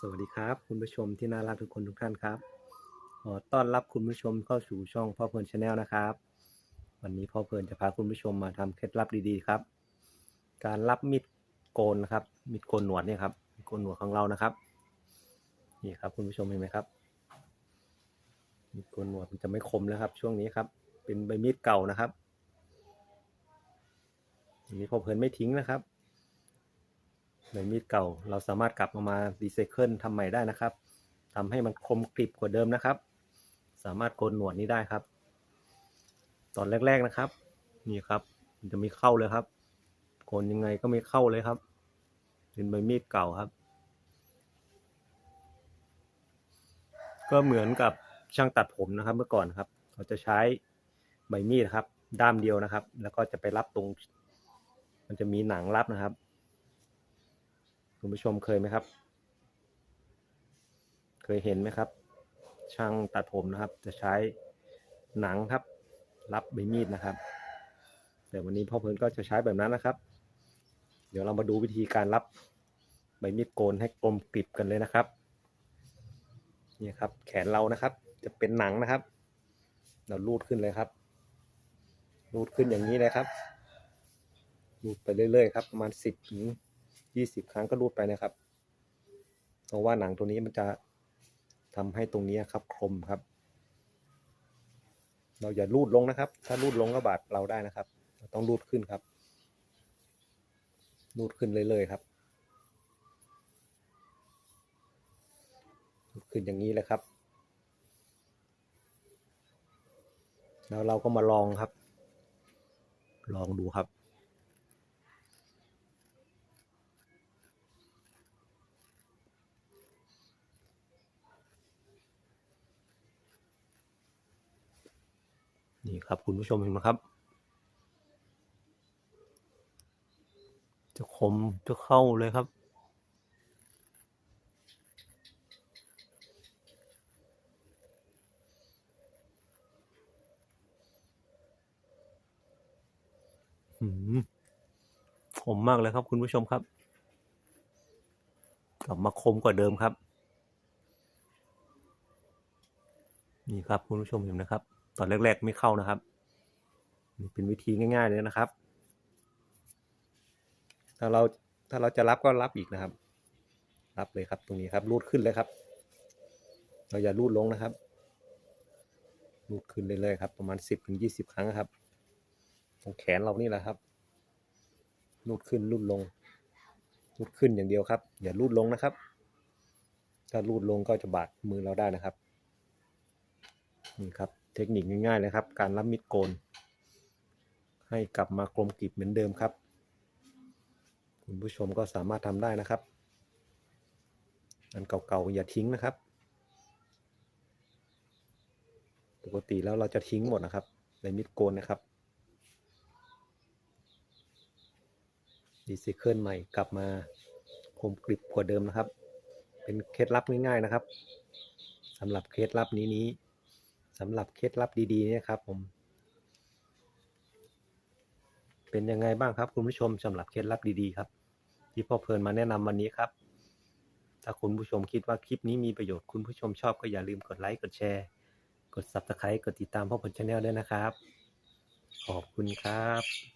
สวัสดีครับ คุณผู้ชมที่น่ารักทุกคนทุกท่านครับ ขอต้อนรับคุณผู้ชมเข้าสู่ช่องพ่อเพลินชาแนลนะครับ วันนี้พ่อเพลินจะพาคุณผู้ชมมาทำเคล็ดลับดีๆครับ การรับมีดโกนนะครับมีดโกนหนวดเนี่ยครับมีดโกนหนวดของเรานะครับ นี่ครับ คุณผู้ชมเห็นไหมครับมีดโกนหนวดมันจะไม่คมแล้วครับ ช่วงนี้ครับ เป็นใบมีดเก่านะครับอันนี้พ่อเพลินไม่ทิ้งนะครับ ใบมีดเก่า เราสามารถกลับมามารีไซเคิลทำใหม่ได้นะครับทำให้มันคมกริบกว่าเดิมนะครับ สามารถโกนหนวดนี้ได้ครับ ตอนแรก ๆนะครับ นี่ครับ จะมีเข้าเลยครับโกนยังไงก็ไม่เข้าเลยครับเป็นใบมีดเก่าครับ ก็เหมือนกับช่างตัดผมนะครับ เมื่อก่อนครับเขาจะใช้ใบมีดครับ ด้ามเดียวนะครับ แล้วก็จะไปรับตรง มันจะมีหนังรับนะครับ คุณผู้ชมเคยไหมครับ เคยเห็นไหมครับ ช่างตัดผมนะครับ จะใช้หนังครับ รับใบมีดนะครับ แต่วันนี้พ่อเพลินก็จะใช้แบบนั้นนะครับ เดี๋ยวเรามาดูวิธีการรับใบมีดโกนให้กลมกริบกันเลยนะครับนี่ครับ แขนเรานะครับ จะเป็นหนังนะครับ เราลูดขึ้นเลยครับ ลูดขึ้นอย่างนี้เลยครับลูดไปเรื่อยๆครับประมาณสิบถึง ยี่สิบครั้งก็รูดไปนะครับ เพราะว่าหนังตัวนี้มันจะทำให้ตรงนี้ครับคมครับ เราอย่ารูดลงนะครับ ถ้ารูดลงก็บาดเราได้นะครับ ต้องรูดขึ้นครับ รูดขึ้นเรื่อยๆครับรูดขึ้นอย่างนี้เลยครับ แล้วเราก็มาลองครับ ลองดูครับ นี่ครับคุณผู้ชมเห็นไหมครับ จะคมจะเข้าเลยครับ หืมคมมากเลยครับคุณผู้ชมครับ กลับมาคมกว่าเดิมครับ นี่ครับคุณผู้ชมเห็นนะครับ ตอนแรกๆไม่เข้านะครับนี่เป็นวิธีง่ายๆเลยนะครับ ถ้าเราถ้าเราจะรับก็รับอีกนะครับ รับเลยครับตรงนี้ครับรูดขึ้นเลยครับ เราอย่ารูดลงนะครับ รูดขึ้นเรื่อยๆครับ ประมาณสิบถึงยี่สิบครั้งครับ ตรงแขนเรานี่แหละครับ รูดขึ้นรูดลง รูดขึ้นอย่างเดียวครับ อย่ารูดลงนะครับ ถ้ารูดลงก็จะบาดมือเราได้นะครับ นี่ครับ เทคนิคง่ายๆเลยครับ การรับมิดโกน ให้กลับมากลมกริบเหมือนเดิมครับ คุณผู้ชมก็สามารถทำได้นะครับ อันเก่าๆอย่าทิ้งนะครับ ปกติแล้วเราจะทิ้งหมดนะครับ ในมิดโกนนะครับรีไซเคิลใหม่กลับมาคมกริบกว่าเดิมนะครับ เป็นเคล็ดลับง่ายๆนะครับสำหรับเคล็ดลับนี้นี้ สำหรับเคล็ดลับดีๆนี่ครับผม เป็นยังไงบ้างครับคุณผู้ชมสำหรับเคล็ดลับดีๆครับ ที่พ่อเพลินมาแนะนำวันนี้ครับ ถ้าคุณผู้ชมคิดว่าคลิปนี้มีประโยชน์คุณผู้ชมชอบก็อย่าลืมกดไลค์กดแชร์ กด subscribe กดติดตามพ่อเพลินชาแนลด้วยนะครับ ขอบคุณครับ